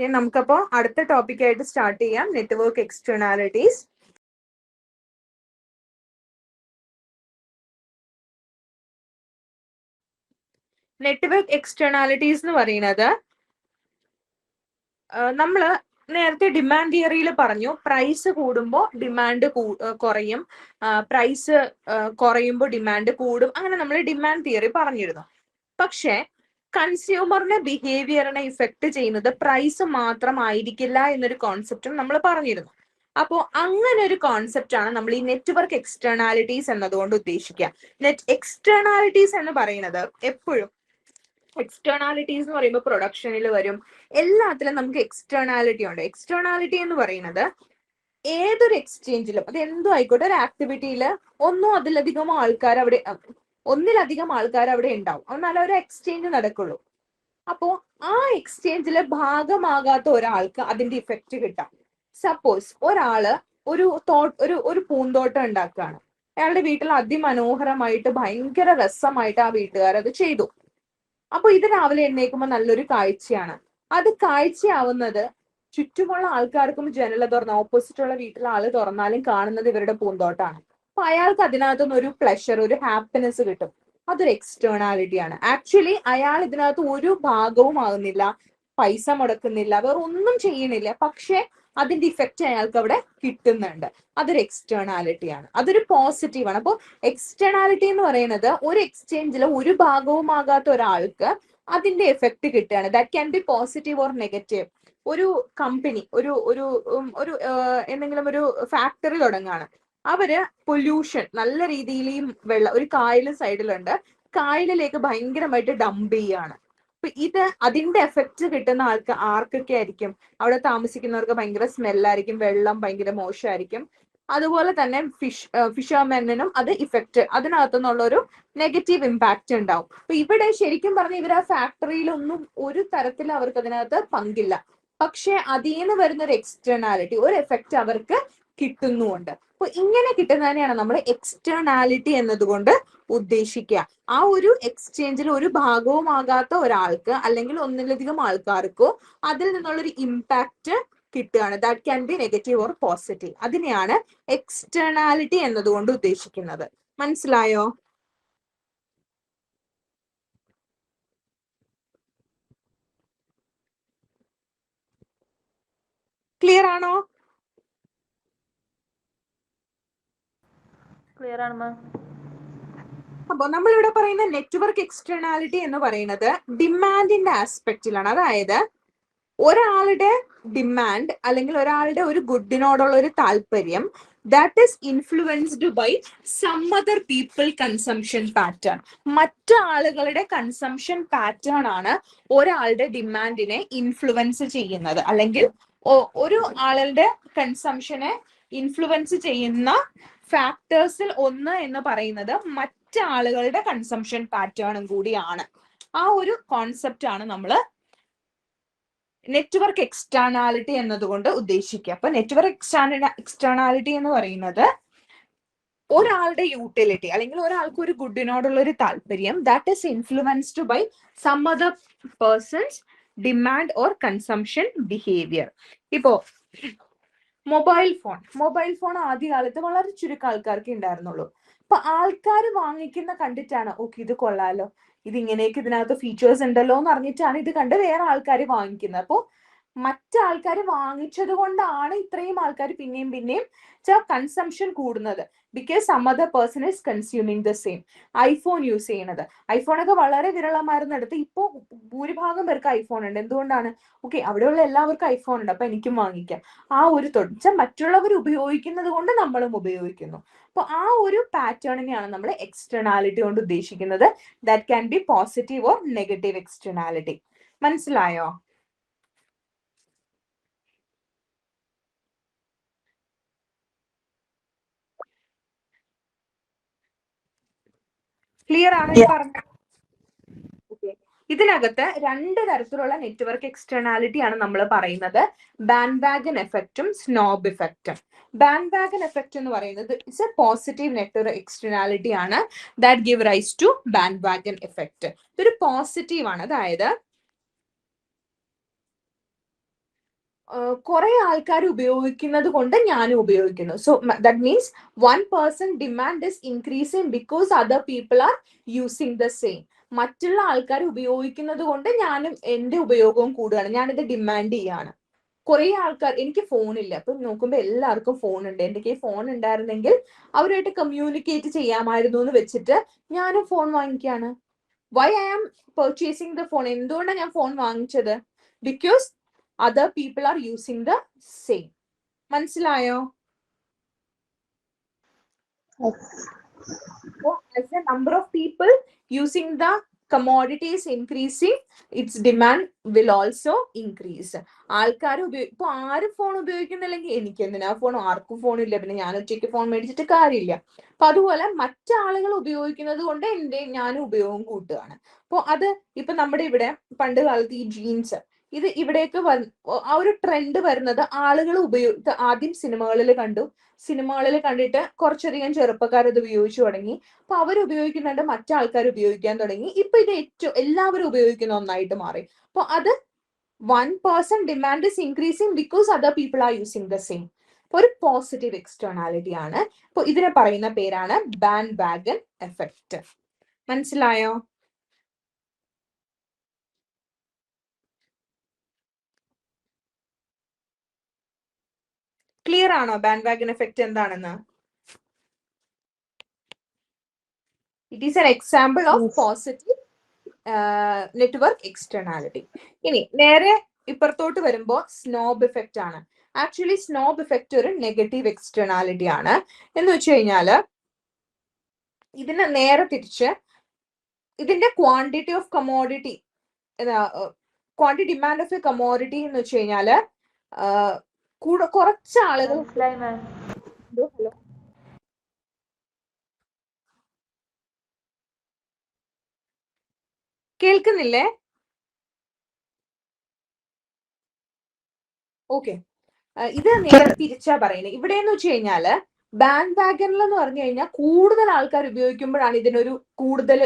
Okay നമുക്കപ്പോ അടുത്ത topic ആയിട്ട് start ചെയ്യാം. നെറ്റ്വർക്ക് എക്സ്റ്റേണാലിറ്റീസ് നെറ്റ്വർക്ക് എക്സ്റ്റേണാലിറ്റീസ് എന്ന് പറയുന്നത് നമ്മൾ നേരത്തെ ഡിമാൻഡ് തിയറിയിൽ പറഞ്ഞു പ്രൈസ് കൂടുമ്പോൾ ഡിമാൻഡ് കുറയും. പ്രൈസ് കുറയുമ്പോൾ ഡിമാൻഡ് കൂടും. അങ്ങനെ നമ്മൾ ഡിമാൻഡ് തിയറി പറഞ്ഞിരുന്നു. പക്ഷേ കൺസ്യൂമറിന്റെ ബിഹേവിയറിനെ ഇഫക്റ്റ് ചെയ്യുന്നത് പ്രൈസ് മാത്രമായിരിക്കില്ല എന്നൊരു കോൺസെപ്റ്റും നമ്മൾ പറഞ്ഞിരുന്നു. അപ്പോ അങ്ങനെ ഒരു കോൺസെപ്റ്റ് ആണ് നമ്മൾ ഈ നെറ്റ്വർക്ക് എക്സ്റ്റേണാലിറ്റീസ് എന്നതുകൊണ്ട് ഉദ്ദേശിക്കുക നെറ്റ് എക്സ്റ്റേണാലിറ്റീസ് എന്ന് പറയുന്നത് എപ്പോഴും എക്സ്റ്റേണാലിറ്റീസ് എന്ന് പറയുമ്പോൾ പ്രൊഡക്ഷനിൽ വരും. എല്ലാത്തിലും നമുക്ക് എക്സ്റ്റേണാലിറ്റി ഉണ്ട്. എക്സ്റ്റേണാലിറ്റി എന്ന് പറയുന്നത് ഏതൊരു എക്സ്ചേഞ്ചിലും അത് എന്തോ ആയിക്കോട്ടെ ഒരു ആക്ടിവിറ്റിയിൽ ഒന്നോ അതിലധികമോ ആൾക്കാർ അവിടെ ഒന്നിലധികം ആൾക്കാർ അവിടെ ഉണ്ടാവും. എന്നാലേ ഒരു എക്സ്ചേഞ്ച് നടക്കുള്ളൂ. അപ്പോ ആ എക്സ്ചേഞ്ചിലെ ഭാഗമാകാത്ത ഒരാൾക്ക് അതിന്റെ ഇഫക്റ്റ് കിട്ടാം. സപ്പോസ് ഒരാൾ ഒരു തോട്ട് ഒരു ഒരു പൂന്തോട്ടം ഉണ്ടാക്കുകയാണ്. അയാളുടെ വീട്ടിൽ അതിമനോഹരമായിട്ട് ഭയങ്കര രസമായിട്ട് ആ വീട്ടുകാർ അത് ചെയ്തു. അപ്പൊ ഇത് രാവിലെ എഴുന്നേക്കുമ്പോൾ നല്ലൊരു കാഴ്ചയാണ്. അത് കാഴ്ചയാവുന്നത് ചുറ്റുമുള്ള ആൾക്കാർക്കും ജനല തുറന്ന ഓപ്പോസിറ്റ് ഉള്ള വീട്ടിലെ ആൾ തുറന്നാലും കാണുന്നത് ഇവരുടെ പൂന്തോട്ടാണ്. അപ്പൊ അയാൾക്ക് അതിനകത്തുനിന്ന് ഒരു പ്ലഷർ ഒരു ഹാപ്പിനെസ് കിട്ടും. അതൊരു എക്സ്റ്റേണാലിറ്റി ആണ്. ആക്ച്വലി അയാൾ ഇതിനകത്ത് ഒരു ഭാഗവും ആകുന്നില്ല പൈസ മുടക്കുന്നില്ല വേറെ ഒന്നും ചെയ്യുന്നില്ല പക്ഷെ അതിന്റെ ഇഫക്റ്റ് അയാൾക്ക് അവിടെ കിട്ടുന്നുണ്ട്. അതൊരു എക്സ്റ്റേണാലിറ്റി ആണ്. അതൊരു പോസിറ്റീവ് ആണ്. അപ്പോൾ എക്സ്റ്റേണാലിറ്റി എന്ന് പറയുന്നത് ഒരു എക്സ്ചേഞ്ചിൽ ഒരു ഭാഗവുമാകാത്ത ഒരാൾക്ക് അതിന്റെ എഫക്റ്റ് കിട്ടുകയാണ്. That can be positive or negative ഒരു കമ്പനി ഒരു ഒരു ഒരു എന്തെങ്കിലും ഒരു ഫാക്ടറി തുടങ്ങുകയാണ്. അവർ പൊല്യൂഷൻ നല്ല രീതിയിൽ ഈ വെള്ളം ഒരു കായലും സൈഡിലുണ്ട്. കായലിലേക്ക് ഭയങ്കരമായിട്ട് ഡംപ് ചെയ്യാണ്. അപ്പൊ ഇത് അതിന്റെ എഫക്റ്റ് കിട്ടുന്ന ആൾക്ക് ആർക്കൊക്കെ ആയിരിക്കും? അവിടെ താമസിക്കുന്നവർക്ക് ഭയങ്കര സ്മെല്ലായിരിക്കും വെള്ളം ഭയങ്കര മോശമായിരിക്കും. അതുപോലെ തന്നെ ഫിഷ് ഫിഷർമെനും അത് ഇഫക്റ്റ് അതിനകത്തുനിന്നുള്ള ഒരു നെഗറ്റീവ് ഇമ്പാക്റ്റ് ഉണ്ടാവും. അപ്പൊ ഇവിടെ ശരിക്കും പറഞ്ഞ ഇവർ ആ ഫാക്ടറിയിലൊന്നും ഒരു തരത്തിൽ അവർക്ക് അതിനകത്ത് പങ്കില്ല. പക്ഷെ അതിൽ നിന്ന് വരുന്ന ഒരു എക്സ്റ്റേണാലിറ്റി ഒരു എഫക്റ്റ് അവർക്ക് കിട്ടുന്നുമുണ്ട്. അപ്പൊ ഇങ്ങനെ കിട്ടുന്നതിനെയാണ് നമ്മൾ എക്സ്റ്റേണാലിറ്റി എന്നതുകൊണ്ട് ഉദ്ദേശിക്കുക. ആ ഒരു എക്സ്ചേഞ്ചിൽ ഒരു ഭാഗവുമാകാത്ത ഒരാൾക്ക് അല്ലെങ്കിൽ ഒന്നിലധികം ആൾക്കാർക്കോ അതിൽ നിന്നുള്ള ഒരു ഇമ്പാക്റ്റ് കിട്ടുകയാണ്. That can be negative or positive അതിനെയാണ് എക്സ്റ്റേണാലിറ്റി എന്നതുകൊണ്ട് ഉദ്ദേശിക്കുന്നത്. മനസ്സിലായോ? ക്ലിയർ ആണോ? ക്ലിയർ ആണ് മാം അപ്പൊ നമ്മൾ ഇവിടെ പറയുന്ന നെറ്റ്വർക്ക് എക്സ്റ്റേണാലിറ്റി എന്ന് പറയുന്നത് ഡിമാൻഡിന്റെ ആസ്പെക്റ്റിലാണ് അതായത് ഒരാളുടെ ഡിമാൻഡ് അല്ലെങ്കിൽ ഒരാളുടെ ഒരു ഗുഡിനോടുള്ള ഒരു താല്പര്യം that is influenced by some other people consumption pattern മറ്റു ആളുകളുടെ കൺസംഷൻ പാറ്റേൺ ആണ് ഒരാളുടെ ഡിമാൻഡിനെ ഇൻഫ്ലുവൻസ് ചെയ്യുന്നത്. അല്ലെങ്കിൽ ഒരു ആളുടെ കൺസംഷനെ ഇൻഫ്ലുവൻസ് ചെയ്യുന്ന ഫാക്ടേഴ്സിൽ ഒന്ന് എന്ന് പറയുന്നത് മറ്റാളുകളുടെ കൺസംഷൻ പാറ്റേണും കൂടിയാണ്. ആ ഒരു കോൺസെപ്റ്റ് ആണ് നമ്മൾ നെറ്റ്വർക്ക് എക്സ്റ്റേണാലിറ്റി എന്നതുകൊണ്ട് ഉദ്ദേശിക്കുക. അപ്പൊ നെറ്റ്വർക്ക് എക്സ്റ്റേണ എക്സ്റ്റേണാലിറ്റി എന്ന് പറയുന്നത് ഒരാളുടെ യൂട്ടിലിറ്റി അല്ലെങ്കിൽ ഒരാൾക്ക് ഒരു ഗുഡിനോടുള്ള ഒരു താല്പര്യം that is influenced by some other persons demand or consumption behaviour ഇപ്പോ മൊബൈൽ ഫോൺ. മൊബൈൽ ഫോൺ ആദ്യകാലത്ത് വളരെ ചുരുക്കം ആൾക്കാർക്ക് ഉണ്ടായിരുന്നുള്ളൂ. അപ്പൊ ആൾക്കാർ വാങ്ങിക്കുന്ന കണ്ടിട്ടാണ് ഓക്കെ ഇത് കൊള്ളാലോ. ഇത് ഇങ്ങനെയൊക്കെ ഇതിനകത്ത് ഫീച്ചേഴ്സ് ഉണ്ടല്ലോ എന്ന് അറിഞ്ഞിട്ടാണ് ഇത് കണ്ട് വേറെ ആൾക്കാർ വാങ്ങിക്കുന്നത്. അപ്പോൾ മറ്റാൾക്കാർ വാങ്ങിച്ചത് കൊണ്ടാണ് ഇത്രയും ആൾക്കാർ പിന്നെയും പിന്നെയും കൺസംഷൻ കൂടുന്നത്. Because some other person is consuming the same iPhone use ചെയ്യുന്നത് ഐഫോണൊക്കെ വളരെ വിരളമായിരുന്ന അടുത്ത്. ഇപ്പോൾ ഭൂരിഭാഗം പേർക്ക് ഐഫോൺ ഉണ്ട്. എന്തുകൊണ്ടാണ്? ഓക്കെ അവിടെയുള്ള എല്ലാവർക്കും ഐഫോൺ ഉണ്ട്. അപ്പൊ എനിക്കും വാങ്ങിക്കാം. ആ ഒരു തൊടിച്ച മറ്റുള്ളവർ ഉപയോഗിക്കുന്നത് കൊണ്ട് നമ്മളും ഉപയോഗിക്കുന്നു. അപ്പൊ ആ ഒരു പാറ്റേണിനെയാണ് നമ്മൾ എക്സ്റ്റേണാലിറ്റി കൊണ്ട് ഉദ്ദേശിക്കുന്നത്. That can be positive or negative externality മനസ്സിലായോ? ക്ലിയർ ആണ് പറഞ്ഞത് പറഞ്ഞ? ഇതിനകത്ത് രണ്ട് തരത്തിലുള്ള നെറ്റ്വർക്ക് എക്സ്റ്റേണാലിറ്റി ആണ് നമ്മൾ പറയുന്നത്. ബാൻഡ് വാഗൻ എഫക്റ്റും സ്നോബ് എഫക്റ്റും ബാൻഡ് വാഗൻ എഫക്റ്റ് എന്ന് പറയുന്നത് it's a positive network externality ആണ് that give rise to bandwagon effect ഇതൊരു പോസിറ്റീവ് ആണ്. അതായത് കുറെ ആൾക്കാർ ഉപയോഗിക്കുന്നത് കൊണ്ട് ഞാനും ഉപയോഗിക്കുന്നു. So that means one person demand is increasing because other people are using the same മറ്റുള്ള ആൾക്കാർ ഉപയോഗിക്കുന്നത് കൊണ്ട് ഞാനും എന്റെ ഉപയോഗവും കൂടുകയാണ്. ഞാനിത് ഡിമാൻഡ് ചെയ്യാണ്. കുറെ ആൾക്കാർ എനിക്ക് ഫോണില്ല അപ്പൊ നോക്കുമ്പോൾ എല്ലാവർക്കും ഫോൺ ഉണ്ട്. എന്റെ കയ്യിൽ ഫോൺ ഉണ്ടായിരുന്നെങ്കിൽ അവരുമായിട്ട് കമ്മ്യൂണിക്കേറ്റ് ചെയ്യാമായിരുന്നു എന്ന് വെച്ചിട്ട് ഞാനും phone വാങ്ങിക്കുകയാണ്. Why I am purchasing the phone എന്തുകൊണ്ടാണ് ഞാൻ ഫോൺ വാങ്ങിച്ചത്? Because other people are using the same മനസ്സിലായോ? So, as the number of people using the commodity is increasing, its demand will ആൾക്കാർ ഉപയോഗി ഇപ്പൊ ആരും ഫോൺ ഉപയോഗിക്കുന്നില്ലെങ്കിൽ എനിക്ക് എന്തിനാ ഫോൺ ആർക്കും ഫോൺ ഇല്ല. പിന്നെ ഞാൻ ഒറ്റയ്ക്ക് ഫോൺ മേടിച്ചിട്ട് കാര്യമില്ല. അപ്പൊ അതുപോലെ മറ്റാളുകൾ ഉപയോഗിക്കുന്നത് കൊണ്ട് എന്റെ ഞാൻ ഉപയോഗം കൂട്ടുകയാണ്. അപ്പോൾ അത് ഇപ്പൊ നമ്മുടെ ഇവിടെ പണ്ട് കാലത്ത് ഈ ജീൻസ് ഇത് ഇവിടേക്ക് ആ ഒരു ട്രെൻഡ് വരുന്നത് ആളുകൾ ഉപയോഗ ആദ്യം സിനിമകളിൽ കണ്ടു. സിനിമകളിൽ കണ്ടിട്ട് കുറച്ചധികം ചെറുപ്പക്കാർ ഇത് ഉപയോഗിച്ചു തുടങ്ങി. അപ്പൊ അവർ ഉപയോഗിക്കുന്നുണ്ട് മറ്റാൾക്കാർ ഉപയോഗിക്കാൻ തുടങ്ങി. ഇപ്പൊ ഇത് ഏറ്റവും എല്ലാവരും ഉപയോഗിക്കുന്ന ഒന്നായിട്ട് മാറി. അപ്പൊ അത് one person demand is increasing because other people are using the same ഒരു പോസിറ്റീവ് എക്സ്റ്റേണാലിറ്റി ആണ്. അപ്പൊ ഇതിനെ പറയുന്ന പേരാണ് ബാൻ ബാഗൻ എഫക്റ്റ് മനസ്സിലായോ? ക്ലിയർ ആണോ ബാൻഡ് വാഗൻ എഫക്റ്റ് എന്താണെന്ന് it is an example of positive network externality ഇനി നേരെ ഇപ്പുറത്തോട്ട് വരുമ്പോൾ സ്നോബ് ഇഫക്റ്റ് ആണ്. ആക്ച്വലി സ്നോബ് ഇഫക്റ്റ് ഒരു നെഗറ്റീവ് എക്സ്റ്റേണാലിറ്റി ആണ്. എന്ന് വെച്ച് കഴിഞ്ഞാൽ ഇതിന് നേരെ തിരിച്ച് ഇതിന്റെ quantity of commodity quantity demand of a commodity എന്ന് വെച്ച് കഴിഞ്ഞാൽ ആ, കൂടെ കുറച്ച് ആളുകൾ ഹലോ? കേൾക്കുന്നില്ലേ? ഓക്കെ. ഇത് നേരെ തിരിച്ചാ പറയുന്നത് ഇവിടെ എന്ന് വെച്ച് കഴിഞ്ഞാൽ ബാൻഡ് വാഗണിൽ എന്ന് പറഞ്ഞു കഴിഞ്ഞാൽ കൂടുതൽ ആൾക്കാർ ഉപയോഗിക്കുമ്പോഴാണ് ഇതിനൊരു കൂടുതൽ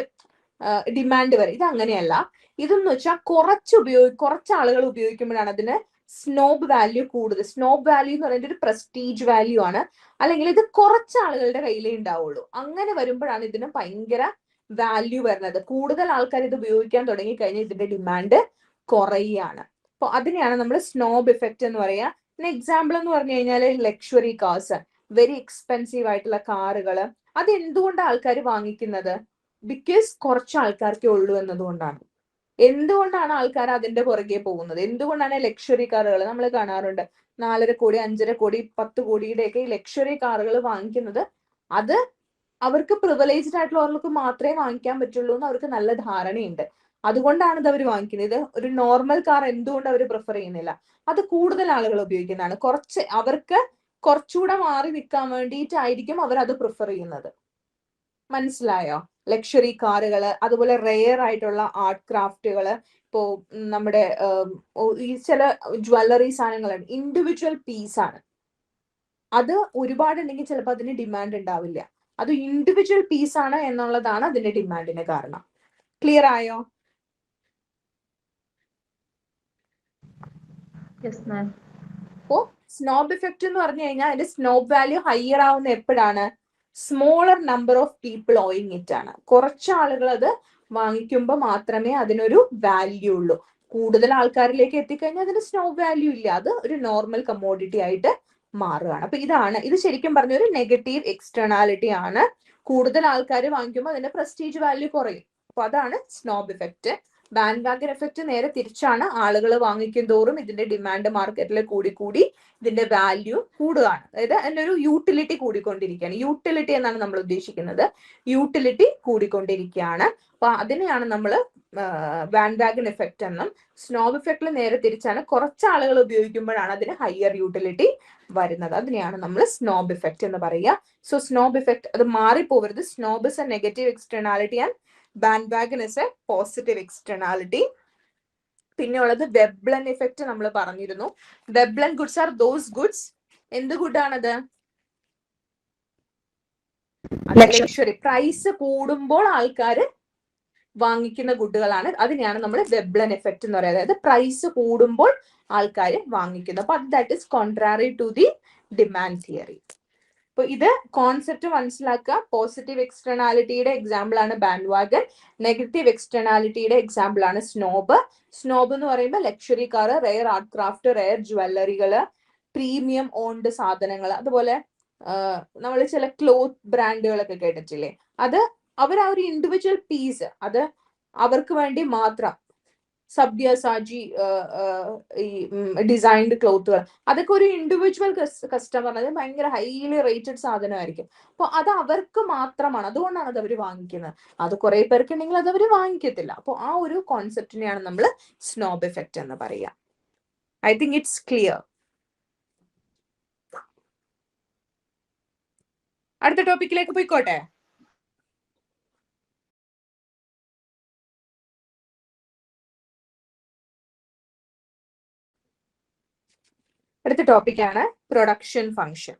ഡിമാൻഡ് വരെ. ഇത് അങ്ങനെയല്ല ഇതെന്ന് വെച്ചാൽ കുറച്ച് ഉപയോഗി കുറച്ച് ആളുകൾ ഉപയോഗിക്കുമ്പോഴാണ് അതിന് സ്നോബ് വാല്യൂ കൂടുതൽ. സ്നോബ് വാല്യൂ എന്ന് പറയുന്നത് ഒരു പ്രസ്റ്റീജ് വാല്യൂ ആണ്. അല്ലെങ്കിൽ ഇത് കുറച്ച് ആളുകളുടെ കയ്യിലേ ഉണ്ടാവുള്ളൂ. അങ്ങനെ വരുമ്പോഴാണ് ഇതിന് ഭയങ്കര വാല്യൂ വരുന്നത്. കൂടുതൽ ആൾക്കാർ ഇത് ഉപയോഗിക്കാൻ തുടങ്ങി കഴിഞ്ഞാൽ ഇതിന്റെ ഡിമാൻഡ് കുറയുകയാണ് അപ്പൊ അതിനെയാണ് നമ്മൾ സ്നോബ് ഇഫക്റ്റ് എന്ന് പറയുക. പിന്നെ എക്സാമ്പിൾ എന്ന് പറഞ്ഞു കഴിഞ്ഞാൽ ലക്ഷറി കാർസ് വെരി എക്സ്പെൻസീവ് ആയിട്ടുള്ള കാറുകൾ. അത് എന്തുകൊണ്ട് ആൾക്കാർ വാങ്ങിക്കുന്നത്? ബിക്കോസ് കുറച്ച് ആൾക്കാർക്കേ ഉള്ളൂ എന്നതുകൊണ്ടാണ്. എന്തുകൊണ്ടാണ് ആൾക്കാർ അതിന്റെ പുറകെ പോകുന്നത്? എന്തുകൊണ്ടാണ് ലക്ഷറി കാറുകൾ നമ്മൾ കാണാറുണ്ട് നാലര കോടി അഞ്ചര കോടി പത്ത് കോടിയുടെയൊക്കെ ഈ ലക്ഷറി കാറുകൾ വാങ്ങിക്കുന്നത് അത് അവർക്ക് പ്രിവലേജ്ഡ് ആയിട്ടുള്ളവർക്ക് മാത്രമേ വാങ്ങിക്കാൻ പറ്റുള്ളൂ എന്ന് അവർക്ക് നല്ല ധാരണയുണ്ട്. അതുകൊണ്ടാണ് ഇത് അവർ വാങ്ങിക്കുന്നത്. ഇത് ഒരു നോർമൽ കാർ എന്തുകൊണ്ട് അവർ പ്രിഫർ ചെയ്യുന്നില്ല? അത് കൂടുതൽ ആളുകൾ ഉപയോഗിക്കുന്നതാണ്. കുറച്ച് അവർക്ക് കുറച്ചുകൂടെ മാറി നിൽക്കാൻ വേണ്ടിയിട്ടായിരിക്കും അവർ അത് പ്രിഫർ ചെയ്യുന്നത്. മനസ്സിലായോ? ലക്ഷറി കാറുകൾ അതുപോലെ റെയർ ആയിട്ടുള്ള ആർട്ട് ക്രാഫ്റ്റുകൾ ഇപ്പോ നമ്മുടെ ഈ ചില ജ്വല്ലറി സാധനങ്ങളുണ്ട് ഇൻഡിവിജ്വൽ പീസ് ആണ്. അത് ഒരുപാട് ഒരുപാടുണ്ടെങ്കിൽ ചിലപ്പോൾ അതിന് ഡിമാൻഡ് ഉണ്ടാവില്ല. അത് ഇൻഡിവിജ്വൽ പീസ് ആണ് എന്നുള്ളതാണ് അതിന്റെ ഡിമാൻഡിന് കാരണം. ക്ലിയർ ആയോ? യെസ് മാം അപ്പോ സ്നോബ് ഇഫക്റ്റ് എന്ന് പറഞ്ഞു കഴിഞ്ഞാൽ അതിന്റെ സ്നോബ് വാല്യൂ ഹയർ ആവുന്ന എപ്പോഴാണ്? Smaller number of people owing it ആണ്. കുറച്ച് ആളുകൾ അത് വാങ്ങിക്കുമ്പോൾ മാത്രമേ അതിനൊരു വാല്യൂ ഉള്ളൂ. കൂടുതൽ ആൾക്കാരിലേക്ക് എത്തിക്കഴിഞ്ഞാൽ അതിന് സ്നോ വാല്യൂ ഇല്ല. അത് ഒരു നോർമൽ കമ്മോഡിറ്റി ആയിട്ട് മാറുകയാണ്. അപ്പൊ ഇതാണ്. ഇത് ശരിക്കും പറഞ്ഞ ഒരു നെഗറ്റീവ് എക്സ്റ്റേണാലിറ്റി ആണ്. കൂടുതൽ ആൾക്കാർ വാങ്ങിക്കുമ്പോൾ അതിന്റെ പ്രസ്റ്റീജ് വാല്യൂ കുറയും. അപ്പൊ അതാണ് snob effect bandwagon effect നേരെ തിരിച്ചാണ് ആളുകൾ വാങ്ങിക്കും തോറും ഇതിന്റെ ഡിമാൻഡ് മാർക്കറ്റിൽ കൂടി കൂടി ഇതിന്റെ വാല്യൂ കൂടുകയാണ്. അതായത് അതിന്റെ ഒരു യൂട്ടിലിറ്റി കൂടിക്കൊണ്ടിരിക്കുകയാണ്. യൂട്ടിലിറ്റി എന്നാണ് നമ്മൾ ഉദ്ദേശിക്കുന്നത്. യൂട്ടിലിറ്റി കൂടിക്കൊണ്ടിരിക്കുകയാണ്. അപ്പൊ അതിനെയാണ് നമ്മൾ വാൻഡ് വാഗൻ എഫക്റ്റ് എന്നും സ്നോബ് എഫക്റ്റിൽ നേരെ തിരിച്ചാണ് കുറച്ച് ആളുകൾ ഉപയോഗിക്കുമ്പോഴാണ് അതിന് ഹയർ യൂട്ടിലിറ്റി വരുന്നത്. അതിനെയാണ് നമ്മൾ സ്നോബ് എഫക്റ്റ് എന്ന് പറയുക. സോ സ്നോബ് എഫക്റ്റ് അത് മാറിപ്പോവരുത്. Snob is a negative externality and bandwagon is a positive externality പിന്നെ ഉള്ളത് വെബ്ലൻ ഇഫക്റ്റ് നമ്മൾ പറഞ്ഞിരുന്നു. Veblen goods are those goods എന്ത് ഗുഡാണത്. ലക്ഷറി പ്രൈസ് കൂടുമ്പോൾ ആൾക്കാർ വാങ്ങിക്കുന്ന ഗുഡുകളാണ്. അതിനെയാണ് നമ്മൾ വെബ്ലൻ എഫക്റ്റ് എന്ന് പറയുന്നത്. അതായത് പ്രൈസ് കൂടുമ്പോൾ ആൾക്കാർ വാങ്ങിക്കുന്നത്. അപ്പൊ that is contrary to the demand theory അപ്പൊ ഇത് കോൺസെപ്റ്റ് മനസ്സിലാക്കുക. പോസിറ്റീവ് എക്സ്റ്റേണാലിറ്റിയുടെ എക്സാമ്പിൾ ആണ് ബാൻഡ് വാഗൺ നെഗറ്റീവ് എക്സ്റ്റേണാലിറ്റിയുടെ എക്സാമ്പിൾ ആണ് സ്നോബ് സ്നോബ് എന്ന് പറയുമ്പോൾ luxury car rare art craft rare ജുവല്ലറികൾ premium owned സാധനങ്ങൾ. അതുപോലെ നമ്മൾ ചില ക്ലോത്ത് ബ്രാൻഡുകളൊക്കെ കേട്ടിട്ടില്ലേ? അത് അവർ ആ ഒരു ഇൻഡിവിജ്വൽ പീസ് അത് അവർക്ക് വേണ്ടി മാത്രം സബ്യ സാജി ഈ ഡിസൈൻഡ് ക്ലോത്തുകൾ അതൊക്കെ ഒരു ഇൻഡിവിജ്വൽ കസ്റ്റമർ അത് ഭയങ്കര ഹൈലി റേറ്റഡ് സാധനമായിരിക്കും. അപ്പൊ അത് അവർക്ക് മാത്രമാണ്. അതുകൊണ്ടാണ് അത് അവർ വാങ്ങിക്കുന്നത്. അത് കുറെ പേർക്ക് ഉണ്ടെങ്കിൽ അത് അവർ വാങ്ങിക്കത്തില്ല. അപ്പോൾ ആ ഒരു കോൺസെപ്റ്റിനെയാണ് നമ്മൾ സ്നോബ് എഫക്റ്റ് എന്ന് പറയുക ഐ തിങ്ക് ഇറ്റ്സ് ക്ലിയർ അടുത്ത ടോപ്പിക്കിലേക്ക് പോയിക്കോട്ടെ? അടുത്ത ടോപ്പിക്കാണ് പ്രൊഡക്ഷൻ ഫംഗ്ഷൻ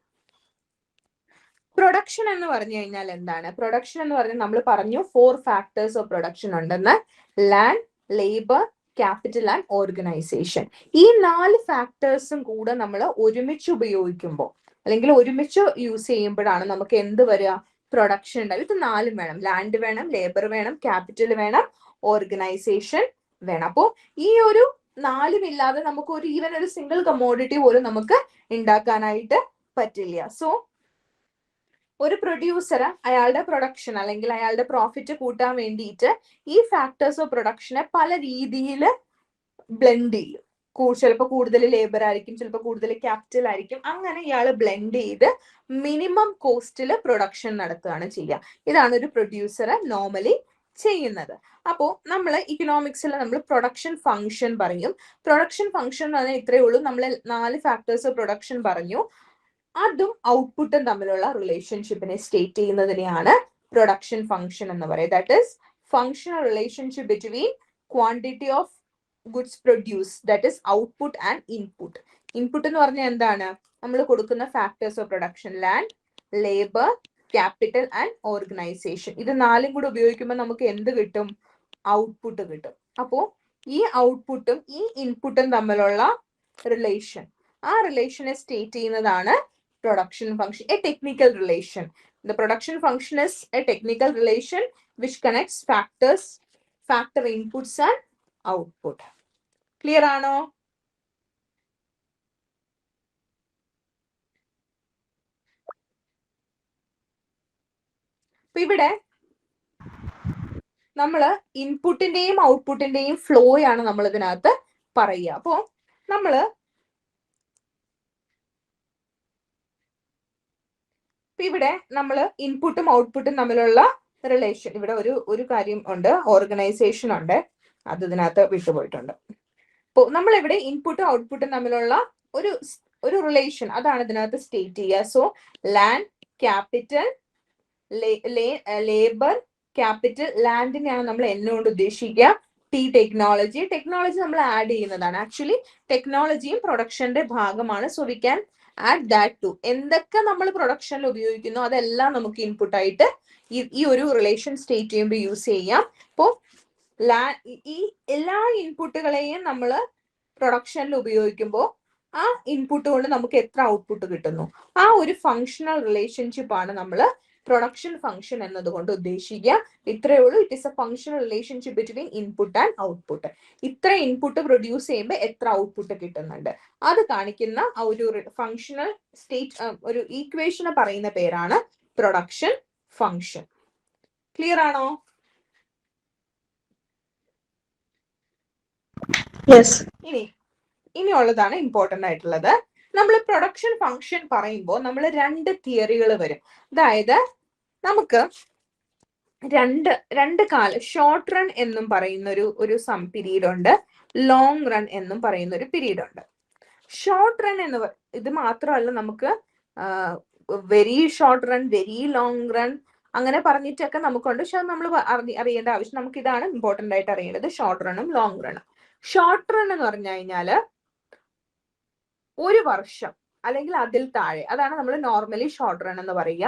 പ്രൊഡക്ഷൻ എന്ന് പറഞ്ഞു കഴിഞ്ഞാൽ എന്താണ്? പ്രൊഡക്ഷൻ എന്ന് പറഞ്ഞാൽ നമ്മൾ പറഞ്ഞു ഫോർ ഫാക്ടേഴ്സ് ഓഫ് പ്രൊഡക്ഷൻ ഉണ്ടെന്ന്. Land labour capital and organisation ഈ നാല് ഫാക്ടേഴ്സും കൂടെ നമ്മൾ ഒരുമിച്ച് ഉപയോഗിക്കുമ്പോൾ അല്ലെങ്കിൽ ഒരുമിച്ച് യൂസ് ചെയ്യുമ്പോഴാണ് നമുക്ക് എന്ത് വരിക? പ്രൊഡക്ഷൻ ഉണ്ടാവും ഇത് നാലും വേണം. ലാൻഡ് വേണം ലേബർ വേണം ക്യാപിറ്റൽ വേണം ഓർഗനൈസേഷൻ വേണം. അപ്പോൾ ഈ ഒരു നാലും ഇല്ലാതെ നമുക്ക് ഒരു ഈവൻ ഒരു സിംഗിൾ കമ്മോഡിറ്റി പോലും നമുക്ക് ഉണ്ടാക്കാനായിട്ട് പറ്റില്ല. സോ ഒരു പ്രൊഡ്യൂസർ അയാളുടെ പ്രൊഡക്ഷൻ അല്ലെങ്കിൽ അയാളുടെ പ്രോഫിറ്റ് കൂട്ടാൻ വേണ്ടിയിട്ട് ഈ ഫാക്ടേഴ്സ് ഓഫ് പ്രൊഡക്ഷനെ പല രീതിയിൽ ബ്ലെൻഡ് ചെയ്യും. ചിലപ്പോൾ കൂടുതൽ ലേബർ ആയിരിക്കും ചിലപ്പോൾ കൂടുതൽ ക്യാപിറ്റൽ ആയിരിക്കും. അങ്ങനെ ഇയാൾ ബ്ലെൻഡ് ചെയ്ത് മിനിമം കോസ്റ്റിൽ പ്രൊഡക്ഷൻ നടത്തുകയാണ് ചെയ്യുക. ഇതാണ് ഒരു പ്രൊഡ്യൂസർ നോർമലി ചെയ്യുന്നത്. അപ്പോൾ നമ്മൾ ഇക്കണോമിക്സിൽ നമ്മൾ പ്രൊഡക്ഷൻ ഫംഗ്ഷൻ പറയും. പ്രൊഡക്ഷൻ ഫംഗ്ഷൻ എന്ന് പറഞ്ഞാൽ ഇത്രയേ ഉള്ളൂ. നമ്മൾ നാല് ഫാക്ടേഴ്സ് പ്രൊഡക്ഷൻ പറഞ്ഞു. അതും ഔട്ട്പുട്ടും തമ്മിലുള്ള റിലേഷൻഷിപ്പിനെ സ്റ്റേറ്റ് ചെയ്യുന്നതിനെയാണ് പ്രൊഡക്ഷൻ ഫംഗ്ഷൻ എന്ന് പറയുന്നത് that is functional relationship between quantity of goods produce that is output and input input എന്ന് പറഞ്ഞാൽ എന്താണ്? നമ്മൾ കൊടുക്കുന്ന factors of production land labour capital and organisation ഇത് നാലും കൂടെ ഉപയോഗിക്കുമ്പോൾ നമുക്ക് എന്ത് കിട്ടും? ഔട്ട്പുട്ട് കിട്ടും. അപ്പോൾ ഈ ഔട്ട്പുട്ടും ഈ ഇൻപുട്ടും തമ്മിലുള്ള റിലേഷൻ ആ റിലേഷനെ സ്റ്റേറ്റ് ചെയ്യുന്നതാണ് production function a technical relation the production function is a technical relation which connects factors factor inputs and output clear ആണോ? അപ്പൊ ഇവിടെ നമ്മൾ ഇൻപുട്ടിന്റെയും ഔട്ട്പുട്ടിന്റെയും ഫ്ലോയാണ് നമ്മൾ ഇതിനകത്ത് പറയുക. അപ്പോ നമ്മൾ ഇവിടെ നമ്മൾ ഇൻപുട്ടും ഔട്ട്പുട്ടും തമ്മിലുള്ള റിലേഷൻ ഇവിടെ ഒരു ഒരു കാര്യം ഉണ്ട്. ഓർഗനൈസേഷൻ ഉണ്ട്. അത് ഇതിനകത്ത് വിട്ടുപോയിട്ടുണ്ട്. അപ്പോൾ നമ്മൾ ഇവിടെ ഇൻപുട്ടും ഔട്ട്പുട്ടും തമ്മിലുള്ള ഒരു ഒരു റിലേഷൻ അതാണ് ഇതിനകത്ത് സ്റ്റേറ്റ് ചെയ്യുക. So land capital labour capital ലാൻഡിനെയാണ് നമ്മൾ എന്നുകൊണ്ട് ഉദ്ദേശിക്കുക. ടി ടെക്നോളജി ടെക്നോളജി നമ്മൾ ആഡ് ചെയ്യുന്നതാണ്. ആക്ച്വലി ടെക്നോളജിയും പ്രൊഡക്ഷന്റെ ഭാഗമാണ്. So we can add that to എന്തൊക്കെ നമ്മൾ പ്രൊഡക്ഷനിൽ ഉപയോഗിക്കുന്നു? അതെല്ലാം നമുക്ക് ഇൻപുട്ട് ആയിട്ട് ഈ ഒരു റിലേഷൻ സ്റ്റേറ്റ് ചെയ്യുമ്പോൾ യൂസ് ചെയ്യാം. അപ്പോൾ ഈ എല്ലാ ഇൻപുട്ടുകളെയും നമ്മൾ പ്രൊഡക്ഷനിൽ ഉപയോഗിക്കുമ്പോൾ ആ ഇൻപുട്ട് കൊണ്ട് നമുക്ക് എത്ര ഔട്ട്പുട്ട് കിട്ടുന്നു? ആ ഒരു ഫങ്ഷണൽ റിലേഷൻഷിപ്പ് ആണ് നമ്മൾ പ്രൊഡക്ഷൻ ഫംഗ്ഷൻ എന്നതുകൊണ്ട് ഉദ്ദേശിക്കുക. ഇത്രയേ ഉള്ളൂ. It is a functional relationship between input and output ഇത്ര ഇൻപുട്ട് പ്രൊഡ്യൂസ് ചെയ്യുമ്പോൾ എത്ര ഔട്ട്പുട്ട് കിട്ടുന്നുണ്ട്. അത് കാണിക്കുന്ന ആ ഒരു ഫംഗ്ഷണൽ സ്റ്റേറ്റ് ഒരു ഈക്വേഷനെ പറയുന്ന പേരാണ് പ്രൊഡക്ഷൻ ഫംഗ്ഷൻ ക്ലിയർ ആണോ? ഇനി ഇനിയുള്ളതാണ് ഇമ്പോർട്ടന്റ് ആയിട്ടുള്ളത്. നമ്മൾ പ്രൊഡക്ഷൻ ഫംഗ്ഷൻ പറയുമ്പോൾ നമ്മൾ രണ്ട് തിയറികൾ വരും. അതായത് നമുക്ക് രണ്ട് രണ്ട് കാല ഷോർട്ട് റൺ എന്നും പറയുന്ന ഒരു ഒരു സം പീരീഡ് ഉണ്ട് ലോങ് റൺ എന്നും പറയുന്ന ഒരു പിരീഡ് ഉണ്ട് ഷോർട്ട് റൺ എന്ന് ഇത് മാത്രമല്ല നമുക്ക് very short run very long run അങ്ങനെ പറഞ്ഞിട്ടൊക്കെ നമുക്കുണ്ട്. പക്ഷെ നമ്മൾ അറിയേണ്ട ആവശ്യം നമുക്ക് ഇതാണ് ഇമ്പോർട്ടന്റ് ആയിട്ട് അറിയേണ്ടത് ഷോർട്ട് റണ്ണും ലോങ് റണ്ണും ഷോർട്ട് റൺ എന്ന് പറഞ്ഞു കഴിഞ്ഞാൽ ഒരു വർഷം അല്ലെങ്കിൽ അതിൽ താഴെ അതാണ് നമ്മൾ നോർമലി ഷോർട്ട് റൺ എന്ന് പറയുക.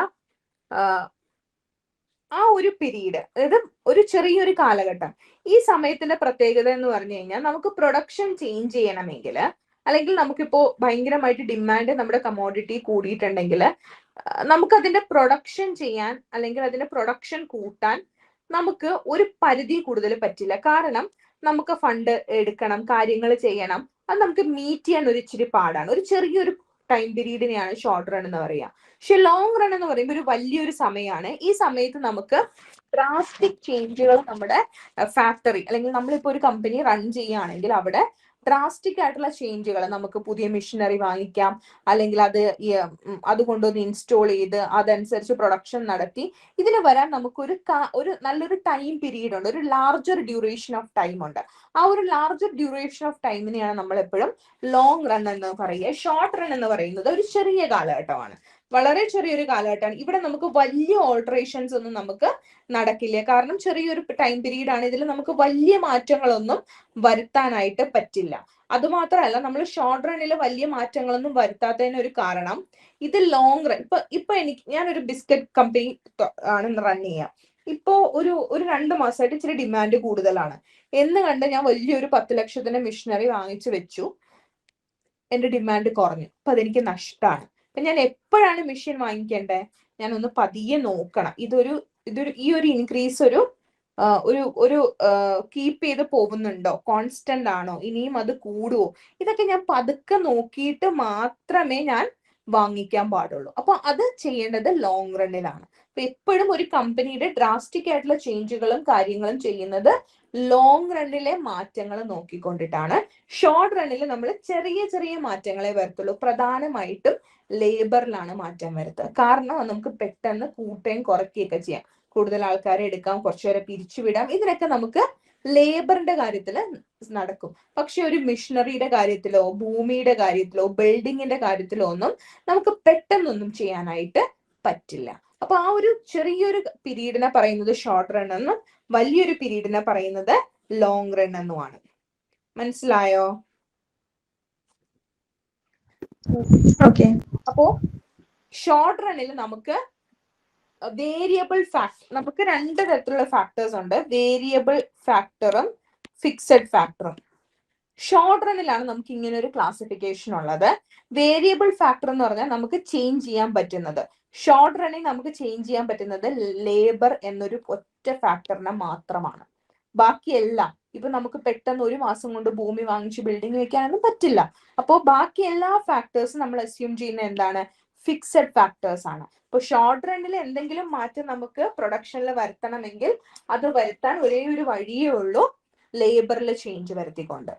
ആ ഒരു പിരീഡ് അതായത് ഒരു ചെറിയൊരു കാലഘട്ടം. ഈ സമയത്തിന്റെ പ്രത്യേകത എന്ന് പറഞ്ഞു കഴിഞ്ഞാൽ നമുക്ക് പ്രൊഡക്ഷൻ ചേഞ്ച് ചെയ്യണമെങ്കിൽ അല്ലെങ്കിൽ നമുക്കിപ്പോ ഭയങ്കരമായിട്ട് ഡിമാൻഡ് നമ്മുടെ കമോഡിറ്റി കൂടിയിട്ടുണ്ടെങ്കിൽ നമുക്ക് അതിന്റെ പ്രൊഡക്ഷൻ ചെയ്യാൻ അല്ലെങ്കിൽ അതിന്റെ പ്രൊഡക്ഷൻ കൂട്ടാൻ നമുക്ക് ഒരു പരിധി കൂടുതൽ പറ്റില്ല. കാരണം നമുക്ക് ഫണ്ട് എടുക്കണം കാര്യങ്ങൾ ചെയ്യണം. അത് നമുക്ക് മീറ്റ് ചെയ്യാൻ ഒരു ഇച്ചിരി പാടാണ്. ഒരു ചെറിയൊരു ടൈം പീരീഡിനെയാണ് ഷോർട്ട് റൺ എന്ന് പറയുക പക്ഷെ ലോങ് റൺ എന്ന് പറയുമ്പോൾ ഒരു വലിയൊരു സമയമാണ് ഈ സമയത്ത് നമുക്ക് ഡ്രാസ്റ്റിക് ചേഞ്ചുകൾ നമ്മുടെ ഫാക്ടറി അല്ലെങ്കിൽ നമ്മളിപ്പോൾ ഒരു കമ്പനി റൺ ചെയ്യുകയാണെങ്കിൽ അവിടെ ഡ്രാസ്റ്റിക് ആയിട്ടുള്ള ചേഞ്ചുകൾ നമുക്ക് പുതിയ മെഷീനറി വാങ്ങിക്കാം. അല്ലെങ്കിൽ അത് അത് കൊണ്ടുവന്ന് ഇൻസ്റ്റോൾ ചെയ്ത് അതനുസരിച്ച് പ്രൊഡക്ഷൻ നടത്തി. ഇതിന് വരാൻ നമുക്ക് ഒരു ഒരു നല്ലൊരു ടൈം പീരീഡ് ഉണ്ട്. ഒരു ലാർജർ ഡ്യൂറേഷൻ ഓഫ് ടൈം ഉണ്ട്. ആ ഒരു ലാർജർ ഡ്യൂറേഷൻ ഓഫ് ടൈമിനെയാണ് നമ്മൾ എപ്പോഴും ലോങ് റൺ എന്ന് പറയുക. ഷോർട്ട് റൺ എന്ന് പറയുന്നത് ഒരു ചെറിയ കാലഘട്ടമാണ്. വളരെ ചെറിയൊരു കാലഘട്ടമാണ്. ഇവിടെ നമുക്ക് വലിയ ഓൾട്ടറേഷൻസ് ഒന്നും നമുക്ക് നടക്കില്ല. കാരണം ചെറിയൊരു ടൈം പീരീഡ് ആണ്. ഇതിൽ നമുക്ക് വലിയ മാറ്റങ്ങളൊന്നും വരുത്താനായിട്ട് പറ്റില്ല. അതുമാത്രമല്ല നമ്മൾ ഷോർട്ട് റണ്ണിൽ വലിയ മാറ്റങ്ങളൊന്നും വരുത്താത്തതിന് ഒരു കാരണം ഇത് ലോങ് റൺ ഇപ്പൊ ഇപ്പൊ എനിക്ക് ഞാനൊരു ബിസ്ക്കറ്റ് കമ്പനി ആണ് റൺ ചെയ്യുക ഇപ്പോ ഒരു ഒരു രണ്ട് മാസമായിട്ട് ഇച്ചിരി ഡിമാൻഡ് കൂടുതലാണ്. എന്ന് കണ്ട് ഞാൻ വലിയൊരു പത്ത് ലക്ഷത്തിന്റെ മിഷനറി വാങ്ങിച്ചു വെച്ചു. എന്റെ ഡിമാൻഡ് കുറഞ്ഞു. അപ്പൊ അതെനിക്ക് നഷ്ടമാണ് അപ്പൊ ഞാൻ എപ്പോഴാണ് മെഷീൻ വാങ്ങിക്കേണ്ടത് ഞാൻ ഒന്ന് പതിയെ നോക്കണം. ഇതൊരു ഇതൊരു ഈ ഒരു ഇൻക്രീസ് ഒരു ഒരു ഒരു കീപ്പ് ചെയ്ത് പോകുന്നുണ്ടോ? കോൺസ്റ്റന്റ് ആണോ? ഇനിയും അത് കൂടുവോ? ഇതൊക്കെ ഞാൻ പതുക്കെ നോക്കിയിട്ട് മാത്രമേ ഞാൻ വാങ്ങിക്കാൻ പാടുള്ളൂ. അപ്പൊ അത് ചെയ്യേണ്ടത് ലോങ് റണ്ണിലാണ് അപ്പൊ എപ്പോഴും ഒരു കമ്പനിയുടെ ഡ്രാസ്റ്റിക് ആയിട്ടുള്ള ചേഞ്ചുകളും കാര്യങ്ങളും ചെയ്യുന്നത് ലോങ് റണ്ണിലെ മാറ്റങ്ങൾ നോക്കിക്കൊണ്ടിട്ടാണ്. ഷോർട്ട് റണ്ണിൽ നമ്മൾ ചെറിയ ചെറിയ മാറ്റങ്ങളെ വരത്തുള്ളൂ. പ്രധാനമായിട്ടും ലേബറിലാണ് മാറ്റം വരുത്തുക. കാരണം നമുക്ക് പെട്ടെന്ന് കൂട്ടുകയും കുറയ്ക്കുകയൊക്കെ ചെയ്യാം. കൂടുതൽ ആൾക്കാരെ എടുക്കാം കുറച്ചുപേരെ പിരിച്ചുവിടാം ഇതിനൊക്കെ നമുക്ക് ലേബറിന്റെ കാര്യത്തിൽ നടക്കും. പക്ഷെ ഒരു മിഷനറിയുടെ കാര്യത്തിലോ ഭൂമിയുടെ കാര്യത്തിലോ ബിൽഡിങ്ങിന്റെ കാര്യത്തിലോ ഒന്നും നമുക്ക് പെട്ടെന്നൊന്നും ചെയ്യാനായിട്ട് പറ്റില്ല. അപ്പൊ ആ ഒരു ചെറിയൊരു പീരീഡിനെ പറയുന്നത് ഷോർട്ട് റൺ എന്നും വലിയൊരു പീരീഡിനെ പറയുന്നത് ലോങ് റൺ എന്നുമാണ്. മനസ്സിലായോ? ഓക്കെ അപ്പോ ഷോർട്ട് റണ്ണിൽ നമുക്ക് വേരിയബിൾ ഫാക്ടർ നമുക്ക് രണ്ട് തരത്തിലുള്ള ഫാക്ടേഴ്സ് ഉണ്ട്. വേരിയബിൾ ഫാക്ടറും ഫിക്സഡ് ഫാക്ടറും ഷോർട്ട് റണ്ണിലാണ് നമുക്ക് ഇങ്ങനെ ഒരു ക്ലാസിഫിക്കേഷൻ ഉള്ളത്. വേരിയബിൾ ഫാക്ടർ എന്ന് പറഞ്ഞാൽ നമുക്ക് ചേഞ്ച് ചെയ്യാൻ പറ്റുന്നത്. ഷോർട്ട് റണ്ണിൽ നമുക്ക് ചേഞ്ച് ചെയ്യാൻ പറ്റുന്നത് ലേബർ എന്നൊരു ഒറ്റ ഫാക്ടറിനെ മാത്രമാണ്. ബാക്കിയെല്ലാം ഇപ്പൊ നമുക്ക് പെട്ടെന്ന് ഒരു മാസം കൊണ്ട് ഭൂമി വാങ്ങിച്ച് ബിൽഡിംഗ് വെക്കാനൊന്നും പറ്റില്ല. അപ്പോൾ ബാക്കി എല്ലാ ഫാക്ടേഴ്സും നമ്മൾ അസ്യൂം ചെയ്യുന്ന എന്താണ്? ഫിക്സഡ് ഫാക്ടേഴ്സ് ആണ്. ഇപ്പൊ ഷോർട്ട് റണ്ണിൽ എന്തെങ്കിലും മാറ്റം നമുക്ക് പ്രൊഡക്ഷനിൽ വരുത്തണമെങ്കിൽ അത് വരുത്താൻ ഒരേ ഒരു വഴിയേ ഉള്ളൂ ലേബറിൽ ചേഞ്ച് വരുത്തിക്കൊണ്ട്.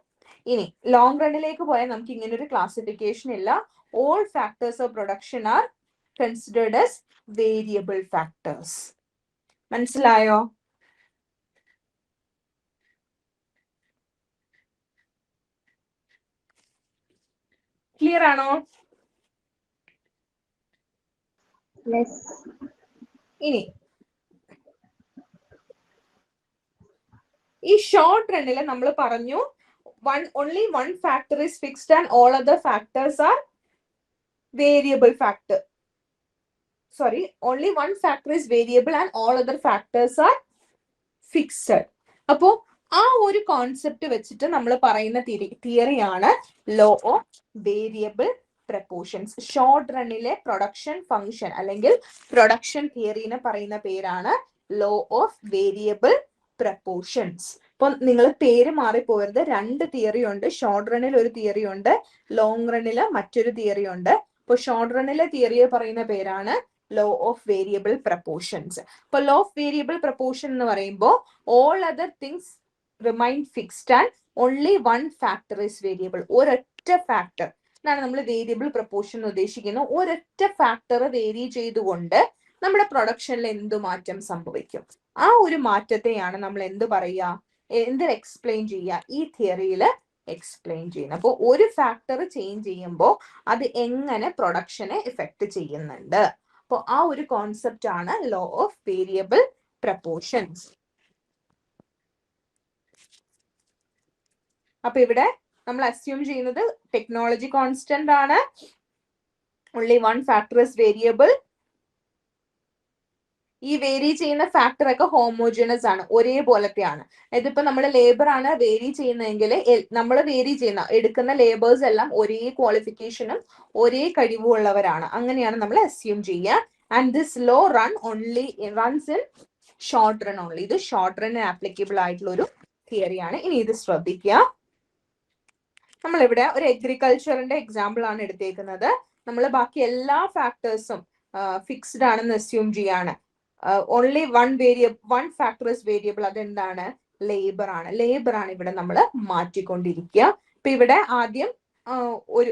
ഇനി ലോങ് റണ്ണിലേക്ക് പോയാൽ നമുക്ക് ഇങ്ങനെ ഒരു ക്ലാസിഫിക്കേഷൻ ഇല്ല. All factors of production are considered as variable factors മനസ്സിലായോ? ക്ലിയർ ആണോ? ഇനി ഈ ഷോർട്ട് റണ്ണിൽ നമ്മൾ പറഞ്ഞു one only one factor is fixed and all other factors are variable factor sorry only one factor is variable and all other factors are fixed അപ്പോ ആ ഒരു കോൺസെപ്റ്റ് വെച്ചിട്ട് നമ്മൾ പറയുന്ന തിയറിയാണ് law of variable proportions short റണ്ണിലെ production function അല്ലെങ്കിൽ production theory എന്ന് പറയുന്ന പേരാണ് ലോ ഓഫ് വേരിയബിൾ പ്രപ്പോർഷൻസ് ഇപ്പൊ നിങ്ങൾ പേര് മാറിപ്പോയത് രണ്ട് തിയറി ഉണ്ട്. ഷോർട്ട് റണ്ണിൽ ഒരു തിയറി ഉണ്ട്. ലോങ് റണ്ണിൽ മറ്റൊരു തിയറി ഉണ്ട്. ഇപ്പൊ ഷോർട്ട് റണ്ണിലെ തിയറിയെ പറയുന്ന പേരാണ് ലോ ഓഫ് വേരിയബിൾ പ്രപ്പോർഷൻസ് ഇപ്പൊ ലോ ഓഫ് വേരിയബിൾ പ്രപ്പോർഷൻ എന്ന് പറയുമ്പോൾ all other things remain fixed and only one factor is variable ഒരൊറ്റ ഫാക്ടർ എന്നാണ് നമ്മൾ വേരിയബിൾ പ്രപ്പോർഷൻ ഉദ്ദേശിക്കുന്നത് ഒരൊറ്റ ഫാക്ടർ വേരി ചെയ്തുകൊണ്ട് നമ്മുടെ പ്രൊഡക്ഷനിൽ എന്തു മാറ്റം സംഭവിക്കും? ആ ഒരു മാറ്റത്തെയാണ് നമ്മൾ എന്ത് പറയുക എന്ത് എക്സ്പ്ലെയിൻ ചെയ്യുക ഈ തിയറിയിൽ എക്സ്പ്ലെയിൻ ചെയ്യുന്നത് അപ്പോൾ ഒരു ഫാക്ടർ ചേഞ്ച് ചെയ്യുമ്പോൾ അത് എങ്ങനെ പ്രൊഡക്ഷനെ എഫക്ട് ചെയ്യുന്നുണ്ട്? അപ്പോൾ ആ ഒരു കോൺസെപ്റ്റ് ആണ് ലോ ഓഫ് വേരിയബിൾ പ്രപ്പോർഷൻസ് അപ്പൊ ഇവിടെ നമ്മൾ അസ്യൂം ചെയ്യുന്നത് ടെക്നോളജി കോൺസ്റ്റന്റ് ആണ്. Only one factor is variable ഈ വേരി ചെയ്യുന്ന ഫാക്ടർ ഒക്കെ ഹോമോജിനസ് ആണ് ഒരേപോലത്തെയാണ്. ഇതിപ്പോ നമ്മൾ ലേബർ ആണ് വേരി ചെയ്യുന്നതെങ്കിൽ നമ്മൾ വേരി ചെയ്യുന്ന എടുക്കുന്ന ലേബേഴ്സ് എല്ലാം ഒരേ ക്വാളിഫിക്കേഷനും ഒരേ കഴിവുള്ളവരാണ് അങ്ങനെയാണ് നമ്മൾ അസ്യൂം ചെയ്യുക. And this law run only runs in short run only ഇത് ഷോർട്ട് റണ്ണിന് ആപ്ലിക്കബിൾ ആയിട്ടുള്ള ഒരു തിയറിയാണ് ഇനി ഇത് ശ്രദ്ധിക്കുക. നമ്മളിവിടെ ഒരു അഗ്രികൾച്ചറിന്റെ എക്സാമ്പിൾ ആണ് എടുത്തേക്കുന്നത്. നമ്മൾ ബാക്കി എല്ലാ ഫാക്ടേഴ്സും ഫിക്സ്ഡ് ആണെന്ന് അസ്യൂം ചെയ്യാണ്. Only one variable one factor is variable അതെന്താണ്? ലേബർ ആണ്. ലേബർ ആണ് ഇവിടെ നമ്മൾ മാറ്റിക്കൊണ്ടിരിക്കുക ഇപ്പൊ ഇവിടെ ആദ്യം ഒരു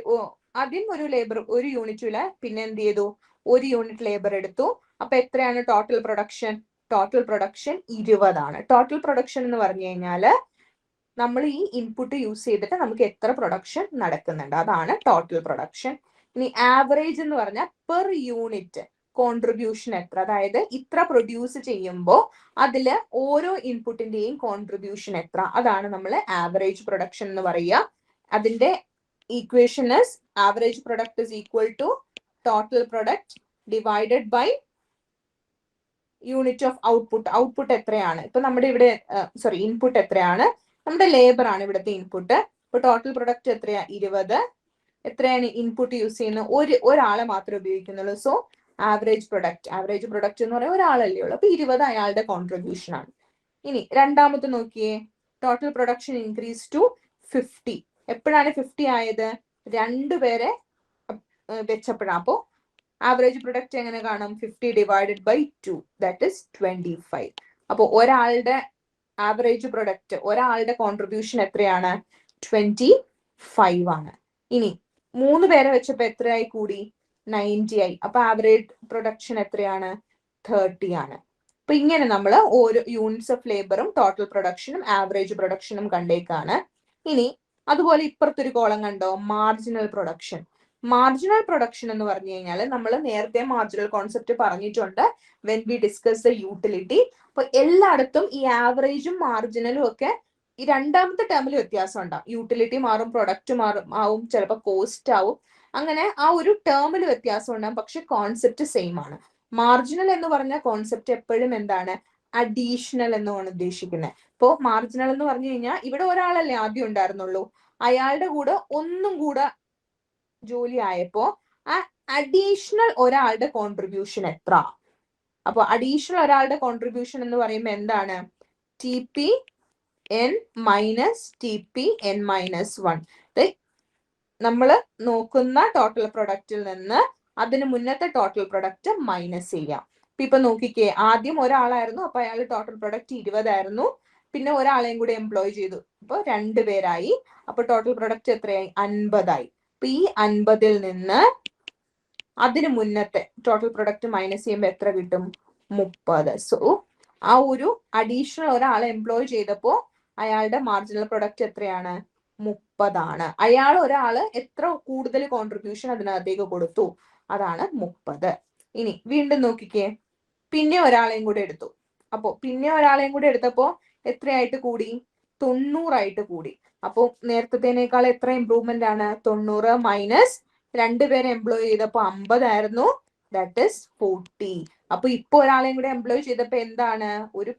ആദ്യം ഒരു ലേബർ ഒരു യൂണിറ്റിൽ പിന്നെ എന്ത് ചെയ്തു? ഒരു യൂണിറ്റ് ലേബർ എടുത്തു. അപ്പൊ എത്രയാണ്? ടോട്ടൽ പ്രൊഡക്ഷൻ ടോട്ടൽ പ്രൊഡക്ഷൻ ഇരുപതാണ്. ടോട്ടൽ പ്രൊഡക്ഷൻ എന്ന് പറഞ്ഞു കഴിഞ്ഞാൽ നമ്മൾ ഈ ഇൻപുട്ട് യൂസ് ചെയ്തിട്ട് നമുക്ക് എത്ര പ്രൊഡക്ഷൻ നടക്കുന്നുണ്ട്. അതാണ് ടോട്ടൽ പ്രൊഡക്ഷൻ ഇനി ആവറേജ് എന്ന് പറഞ്ഞാൽ പെർ യൂണിറ്റ് കോൺട്രിബ്യൂഷൻ എത്ര. അതായത് ഇത്ര പ്രൊഡ്യൂസ് ചെയ്യുമ്പോൾ അതിൽ ഓരോ ഇൻപുട്ടിന്റെയും കോൺട്രിബ്യൂഷൻ എത്ര. അതാണ് നമ്മൾ ആവറേജ് പ്രൊഡക്ഷൻ എന്ന് പറയുക. അതിന്റെ equation is average product is equal to total product divided by unit of output output എത്രയാണ്? ഇപ്പൊ നമ്മുടെ ഇവിടെ സോറി ഇൻപുട്ട് എത്രയാണ്? നമ്മുടെ ലേബർ ആണ് ഇവിടുത്തെ ഇൻപുട്ട് ഇപ്പൊ ടോട്ടൽ പ്രൊഡക്റ്റ് എത്രയാ? ഇരുപത്. എത്രയാണ് ഇൻപുട്ട് യൂസ് ചെയ്യുന്നത്? ഒരു ഒരാളെ മാത്രമേ ഉപയോഗിക്കുന്നുള്ളൂ. So average product average product എന്ന് പറയുന്നത് ഒരാളല്ലേ ഉള്ളൂ. അപ്പൊ ഇരുപത് അയാളുടെ കോൺട്രിബ്യൂഷൻ ആണ്. ഇനി രണ്ടാമത്തെ നോക്കിയേ. Total production increase to fifty എപ്പോഴാണ് ഫിഫ്റ്റി ആയത്? രണ്ടുപേരെ വെച്ചപ്പോഴാണ്. അപ്പോ ആവറേജ് പ്രൊഡക്റ്റ് എങ്ങനെ കാണും? Fifty divided by two that is twenty five അപ്പോൾ ഒരാളുടെ ആവറേജ് പ്രൊഡക്റ്റ് ഒരാളുടെ കോൺട്രിബ്യൂഷൻ എത്രയാണ്? ട്വന്റി ഫൈവ് ആണ്. ഇനി മൂന്ന് പേരെ വെച്ചപ്പോ എത്രയായി കൂടി? നയന്റി ആയി. അപ്പൊ ആവറേജ് പ്രൊഡക്ഷൻ എത്രയാണ്? തേർട്ടി ആണ്. അപ്പൊ ഇങ്ങനെ നമ്മൾ ഓരോ യൂണിറ്റ്സ് ഓഫ് ലേബറും ടോട്ടൽ പ്രൊഡക്ഷനും ആവറേജ് പ്രൊഡക്ഷനും കണ്ടേക്കാണ്. ഇനി അതുപോലെ ഇപ്പുറത്തൊരു കോളം കണ്ടോ? മാർജിനൽ പ്രൊഡക്ഷൻ മാർജിനൽ പ്രൊഡക്ഷൻ എന്ന് പറഞ്ഞു കഴിഞ്ഞാൽ നമ്മൾ നേരത്തെ മാർജിനൽ കോൺസെപ്റ്റ് പറഞ്ഞിട്ടുണ്ട്. When we discuss the utility അപ്പൊ എല്ലായിടത്തും ഈ ആവറേജും മാർജിനലും ഒക്കെ ഈ രണ്ടാമത്തെ ടേമിൽ വ്യത്യാസം ഉണ്ടാവും യൂട്ടിലിറ്റി മാറും പ്രൊഡക്റ്റ് മാറും ആവും ചിലപ്പോൾ കോസ്റ്റ് ആവും. അങ്ങനെ ആ ഒരു ടേമിൽ വ്യത്യാസം ഉണ്ടാകും പക്ഷെ കോൺസെപ്റ്റ് സെയിം ആണ്. മാർജിനൽ എന്ന് പറഞ്ഞ കോൺസെപ്റ്റ് എപ്പോഴും എന്താണ്? അഡീഷണൽ എന്നാണ് ഉദ്ദേശിക്കുന്നത്. ഇപ്പോ മാർജിനൽ എന്ന് പറഞ്ഞു കഴിഞ്ഞാൽ ഇവിടെ ഒരാളല്ലേ ആദ്യം ഉണ്ടായിരുന്നുള്ളൂ. അയാളുടെ കൂടെ ഒന്നും കൂടെ ജോലി ആയപ്പോ ആ അഡീഷണൽ ഒരാളുടെ കോൺട്രിബ്യൂഷൻ എത്ര? അപ്പൊ അഡീഷണൽ ഒരാളുടെ കോൺട്രിബ്യൂഷൻ എന്ന് പറയുമ്പോൾ എന്താണ്? T P N minus T P N minus one നമ്മൾ നോക്കുന്ന ടോട്ടൽ പ്രൊഡക്റ്റിൽ നിന്ന് അതിന് മുന്നത്തെ ടോട്ടൽ പ്രൊഡക്റ്റ് മൈനസ് ചെയ്യാം. ഇപ്പൊ ഇപ്പൊ നോക്കിക്കേ ആദ്യം ഒരാളായിരുന്നു അപ്പൊ അയാൾ ടോട്ടൽ പ്രൊഡക്റ്റ് ഇരുപതായിരുന്നു പിന്നെ ഒരാളെയും കൂടി എംപ്ലോയ് ചെയ്തു. അപ്പൊ രണ്ടുപേരായി അപ്പൊ ടോട്ടൽ പ്രൊഡക്റ്റ് എത്രയായി? അൻപതായി. അപ്പൊ ഈ അൻപതിൽ നിന്ന് അതിന് മുന്നത്തെ ടോട്ടൽ പ്രൊഡക്റ്റ് മൈനസ് ചെയ്യുമ്പോൾ എത്ര കിട്ടും? മുപ്പത്. സോ ആ ഒരു അഡീഷണൽ ഒരാളെ എംപ്ലോയ് ചെയ്തപ്പോ അയാളുടെ മാർജിനൽ പ്രൊഡക്റ്റ് എത്രയാണ്? മുപ്പതാണ്. അയാൾ ഒരാൾ എത്ര കൂടുതൽ കോൺട്രിബ്യൂഷൻ അതിനകത്തേക്ക് കൊടുത്തു? അതാണ് മുപ്പത്. ഇനി വീണ്ടും നോക്കിക്കേ. പിന്നെ ഒരാളെയും കൂടെ എടുത്തു. അപ്പോ പിന്നെ ഒരാളെയും കൂടെ എടുത്തപ്പോ എത്രയായിട്ട് കൂടി? തൊണ്ണൂറായിട്ട് കൂടി. അപ്പോ നേരത്തേനേക്കാൾ എത്ര ഇമ്പ്രൂവ്മെന്റ് ആണ്? തൊണ്ണൂറ് മൈനസ് രണ്ടുപേരെ എംപ്ലോയ് ചെയ്തപ്പോ അമ്പതായിരുന്നു. ദാറ്റ് ഇസ് ഫോർട്ടി അപ്പൊ ഇപ്പൊ ഒരാളെയും കൂടെ എംപ്ലോയ് ചെയ്തപ്പോ എന്താണ്? ഒരു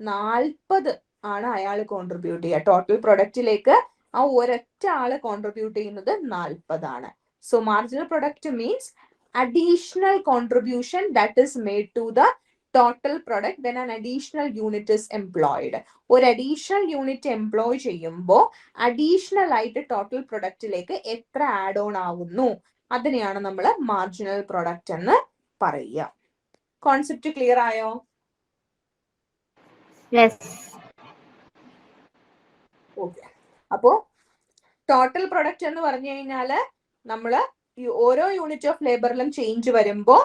നാൽപ്പത് ആണ് അയാൾ കോൺട്രിബ്യൂട്ട് ചെയ്യുക. ടോട്ടൽ പ്രൊഡക്റ്റിലേക്ക് ആ ഒരൊറ്റ ആൾ കോൺട്രിബ്യൂട്ട് ചെയ്യുന്നത് നാൽപ്പതാണ് so marginal product means additional contribution that is made to the total product when an additional unit is employed ഒരു അഡീഷണൽ യൂണിറ്റ് എംപ്ലോയ് ചെയ്യുമ്പോൾ അഡീഷണൽ ആയിട്ട് ടോട്ടൽ പ്രൊഡക്റ്റിലേക്ക് എത്ര ആഡ് ഓൺ ആവുന്നു? അതിനെയാണ് നമ്മൾ മാർജിനൽ പ്രൊഡക്റ്റ് എന്ന് പറയുക. കോൺസെപ്റ്റ് ക്ലിയർ ആയോ. ഓക്കെ അപ്പോ ടോട്ടൽ പ്രൊഡക്റ്റ് എന്ന് പറഞ്ഞു കഴിഞ്ഞാൽ നമ്മൾ ഈ ഓരോ യൂണിറ്റ് ഓഫ് ലേബറിലും ചേഞ്ച് വരുമ്പോ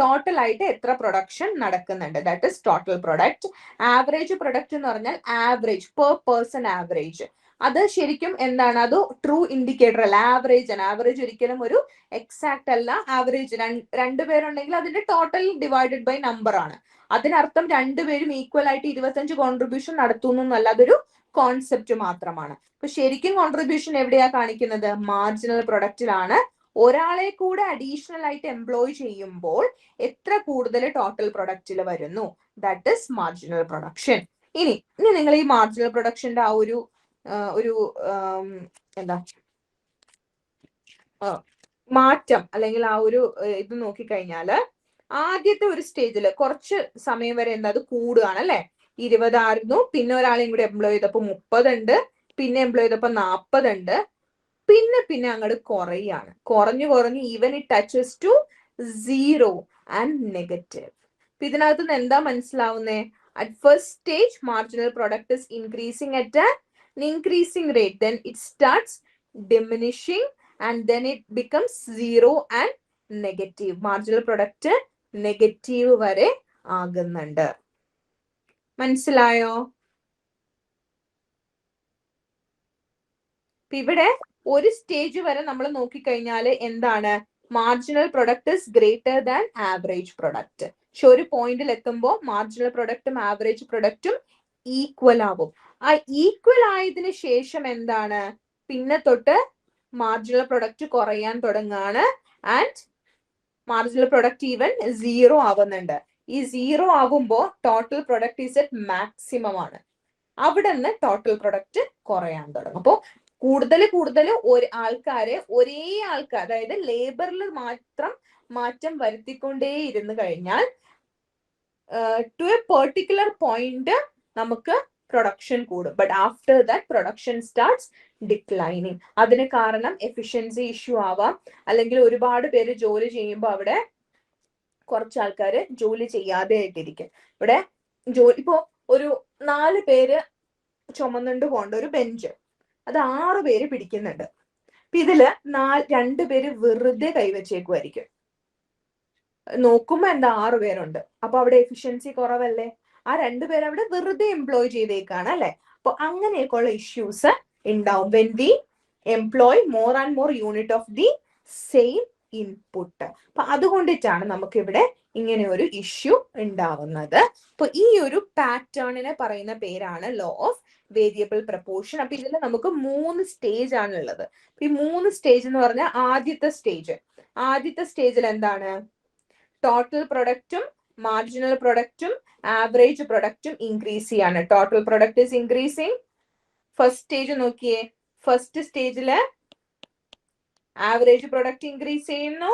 ടോട്ടൽ ആയിട്ട് എത്ര പ്രൊഡക്ഷൻ നടക്കുന്നുണ്ട്. That is total product average product എന്ന് പറഞ്ഞാൽ ആവറേജ് പെർ പേഴ്സൺ ആവറേജ് അത് ശരിക്കും എന്താണ്? അത് ട്രൂ ഇൻഡിക്കേറ്റർ അല്ല. ആവറേജ് ആണ്. ആവറേജ് ഒരിക്കലും ഒരു എക്സാക്ട് അല്ല. ആവറേജ് രണ്ടുപേരുണ്ടെങ്കിൽ അതിന്റെ ടോട്ടൽ ഡിവൈഡഡ് ബൈ നമ്പർ ആണ്. അതിനർത്ഥം രണ്ടുപേരും ഈക്വൽ ആയിട്ട് ഇരുപത്തഞ്ച് കോൺട്രിബ്യൂഷൻ നടത്തുന്നു എന്നല്ല. അതൊരു കോൺസെപ്റ്റ് മാത്രമാണ്. അപ്പൊ ശരിക്കും കോൺട്രിബ്യൂഷൻ എവിടെയാ കാണിക്കുന്നത്? മാർജിനൽ പ്രൊഡക്റ്റിലാണ് ഒരാളെ കൂടെ അഡീഷണൽ ആയിട്ട് എംപ്ലോയ് ചെയ്യുമ്പോൾ എത്ര കൂടുതൽ ടോട്ടൽ പ്രൊഡക്റ്റിൽ വരുന്നു? ദാറ്റ് ഇസ് മാർജിനൽ പ്രൊഡക്ഷൻ ഇനി ഇനി നിങ്ങൾ ഈ മാർജിനൽ പ്രൊഡക്ഷന്റെ ആ ഒരു ഒരു എന്താ? മാറ്റം അല്ലെങ്കിൽ ആ ഒരു ഇത് നോക്കിക്കഴിഞ്ഞാൽ ആദ്യത്തെ ഒരു സ്റ്റേജിൽ കുറച്ച് സമയം വരെ എന്താ? അത് കൂടുകയാണ് അല്ലെ? ഇരുപതായിരുന്നു. പിന്നെ ഒരാളെയും കൂടി എംപ്ലോയ് ചെയ്തപ്പോ മുപ്പതുണ്ട്. പിന്നെ എംപ്ലോയ് ചെയ്തപ്പോ നാൽപ്പതുണ്ട് പിന്നെ പിന്നെ അങ്ങോട്ട് കുറയാണ്. കുറഞ്ഞു കുറഞ്ഞു even it touches to zero and negative അപ്പൊ ഇതിനകത്ത് നിന്ന് എന്താ മനസ്സിലാവുന്നേ? At first stage marginal product is increasing at an increasing rate then it starts diminishing and then it becomes and negative marginal product negative വരെ ആകുന്നുണ്ട്. മനസ്സിലായോ? ഇവിടെ ഒരു stage വരെ നമ്മൾ നോക്കിക്കഴിഞ്ഞാൽ എന്താണ്? Marginal product is greater than average product പക്ഷെ ഒരു പോയിന്റിൽ എത്തുമ്പോൾ മാർജിനൽ പ്രൊഡക്റ്റും ആവറേജ് പ്രൊഡക്റ്റും ഈക്വൽ ആവും. ആ ഈക്വൽ ആയതിനു ശേഷം എന്താണ്? പിന്നെ തൊട്ട് മാർജിനൽ പ്രൊഡക്റ്റ് കുറയാൻ തുടങ്ങാണ്. And marginal product even zero ആവുന്നുണ്ട്. ഈ സീറോ ആകുമ്പോൾ total product is at maximum ആണ്. അവിടെ നിന്ന് ടോട്ടൽ പ്രൊഡക്റ്റ് കുറയാൻ തുടങ്ങും. അപ്പോൾ കൂടുതൽ കൂടുതൽ ഒരു ആൾക്കാരെ ഒരേ ആൾക്കാർ അതായത് ലേബറിൽ മാത്രം മാറ്റം വരുത്തിക്കൊണ്ടേ ഇരുന്ന് കഴിഞ്ഞാൽ ടു എ പെർട്ടിക്കുലർ പോയിന്റ് നമുക്ക് പ്രൊഡക്ഷൻ കൂടും. But after that production starts declining അതിന് കാരണം എഫിഷ്യൻസി ഇഷ്യൂ ആവാം. അല്ലെങ്കിൽ ഒരുപാട് പേര് ജോലി ചെയ്യുമ്പോൾ അവിടെ കുറച്ച് ആൾക്കാർ ജോലി ചെയ്യാതെ ആയിട്ടിരിക്കും ഇവിടെ ജോലി ഇപ്പോ ഒരു നാല് പേര് ചുമന്നുകൊണ്ട് പോകേണ്ട ഒരു ബെഞ്ച്. അത് ആറ് പേര് പിടിക്കുന്നുണ്ട്. അപ്പൊ ഇതിൽ നാല് രണ്ട് പേര് വെറുതെ കൈവച്ചേക്കുമായിരിക്കും നോക്കുമ്പോ എന്താ ആറ് പേരുണ്ട്. അപ്പൊ അവിടെ എഫിഷ്യൻസി കുറവല്ലേ? ആ രണ്ടുപേരും അവിടെ വെറുതെ എംപ്ലോയ് ചെയ്തേക്കാണ് അല്ലെ? അപ്പൊ അങ്ങനെയൊക്കെയുള്ള ഇഷ്യൂസ് ഉണ്ടാവും. When we employ more and more unit of the same input അപ്പൊ അതുകൊണ്ടിട്ടാണ് നമുക്ക് ഇവിടെ ഇങ്ങനെ ഒരു ഇഷ്യൂ ഉണ്ടാവുന്നത്. അപ്പൊ ഈ ഒരു പാറ്റേണിനെ പറയുന്ന പേരാണ് ലോ ഓഫ് വേരിയബിൾ പ്രപ്പോർഷൻ അപ്പൊ ഇതിൽ നമുക്ക് മൂന്ന് സ്റ്റേജ് ആണ് ഉള്ളത്. ഈ മൂന്ന് സ്റ്റേജ് എന്ന് പറഞ്ഞാൽ ആദ്യത്തെ സ്റ്റേജ് ആദ്യത്തെ സ്റ്റേജിൽ എന്താണ്? ടോട്ടൽ പ്രൊഡക്റ്റും മാർജിനൽ പ്രൊഡക്റ്റും ആവറേജ് പ്രൊഡക്റ്റും ഇൻക്രീസ് ചെയ്യാണ്. Total product is increasing first stage നോക്കിയേ. ഫസ്റ്റ് സ്റ്റേജിൽ ആവറേജ് പ്രൊഡക്റ്റ് ഇൻക്രീസ് ചെയ്യുന്നു.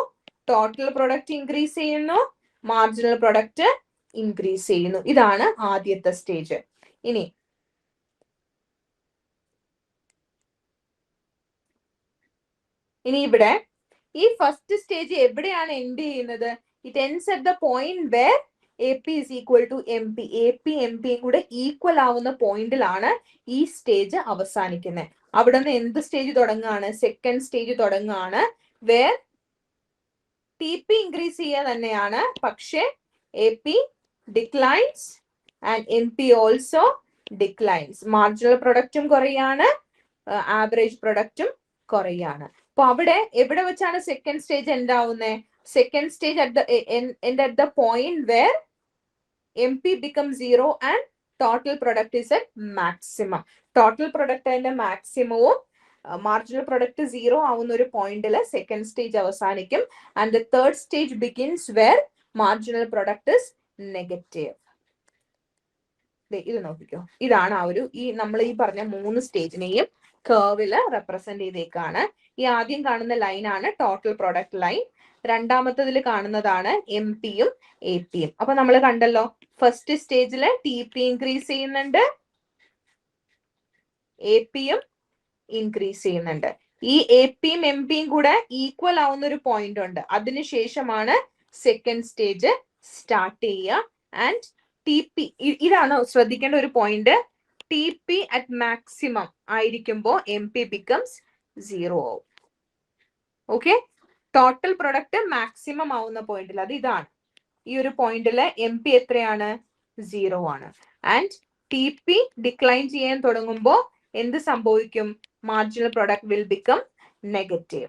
ടോട്ടൽ പ്രൊഡക്റ്റ് ഇൻക്രീസ് ചെയ്യുന്നു. മാർജിനൽ പ്രൊഡക്റ്റ് ഇൻക്രീസ് ചെയ്യുന്നു. ഇതാണ് ആദ്യത്തെ സ്റ്റേജ് ഇനി ഇനി ഇവിടെ ഈ ഫസ്റ്റ് സ്റ്റേജ് എവിടെയാണ് എൻഡ് ചെയ്യുന്നത്? It ends at the point where A P is equal to M P A P M പിയും കൂടെ ഈക്വൽ ആവുന്ന പോയിന്റിലാണ് ഈ സ്റ്റേജ് അവസാനിക്കുന്നത് അവിടെ നിന്ന് എന്ത് സ്റ്റേജ് തുടങ്ങുകയാണ്? സെക്കൻഡ് സ്റ്റേജ് തുടങ്ങുകയാണ്. വേർ ടി പി ഇൻക്രീസ് ചെയ്യുക തന്നെയാണ്. പക്ഷേ A P declines and M P also declines marginal പ്രൊഡക്റ്റും കുറയാണ്. ആവറേജ് പ്രൊഡക്റ്റും കുറയാണ്. അപ്പൊ അവിടെ എവിടെ വെച്ചാണ് second stage എന്താവുന്നത് second stage at the end at the point where P become zero and total product is at maximum total product അതിന്റെ മാക്സിമവും marginal product zero ആവുന്ന ഒരു പോയിന്റിൽ സെക്കൻഡ് സ്റ്റേജ് അവസാനിക്കും. And the third stage begins where marginal product is negative ഇത് നോക്കിക്കോ. ഇതാണ് ആ ഒരു ഈ നമ്മൾ ഈ പറഞ്ഞ മൂന്ന് സ്റ്റേജിനെയും കേർവിൽ റെപ്രസെന്റ് ചെയ്തേക്കാണ്. ഈ ആദ്യം കാണുന്ന ലൈനാണ് ടോട്ടൽ പ്രൊഡക്റ്റ് ലൈൻ രണ്ടാമത്തതിൽ കാണുന്നതാണ് എം പിയും എ പിയും അപ്പൊ നമ്മൾ കണ്ടല്ലോ ഫസ്റ്റ് സ്റ്റേജിൽ ടി പി ഇൻക്രീസ് ചെയ്യുന്നുണ്ട് എ പിയും ഇൻക്രീസ് ചെയ്യുന്നുണ്ട്. ഈ എ പിയും എം പിയും കൂടെ ഈക്വൽ ആവുന്ന ഒരു പോയിന്റ് ഉണ്ട് അതിനുശേഷമാണ് സെക്കൻഡ് സ്റ്റേജ് സ്റ്റാർട്ട് ചെയ്യുക. ആൻഡ് ടി പി ഇതാണ് ശ്രദ്ധിക്കേണ്ട ഒരു point T P at maximum ആയിരിക്കുമ്പോൾ എം പി ബിക്കംസ് സീറോ ആവും. ഓക്കെ ടോട്ടൽ പ്രൊഡക്റ്റ് മാക്സിമം ആവുന്ന പോയിന്റിൽ അത് ഇതാണ്. ഈ ഒരു പോയിന്റിൽ എം പി എത്രയാണ്? സീറോ ആണ്. ആൻഡ് ടി പി ഡിക്ലൈൻ ചെയ്യാൻ തുടങ്ങുമ്പോൾ എന്ത് സംഭവിക്കും? Marginal product will become negative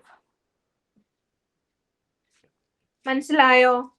മനസ്സിലായോ?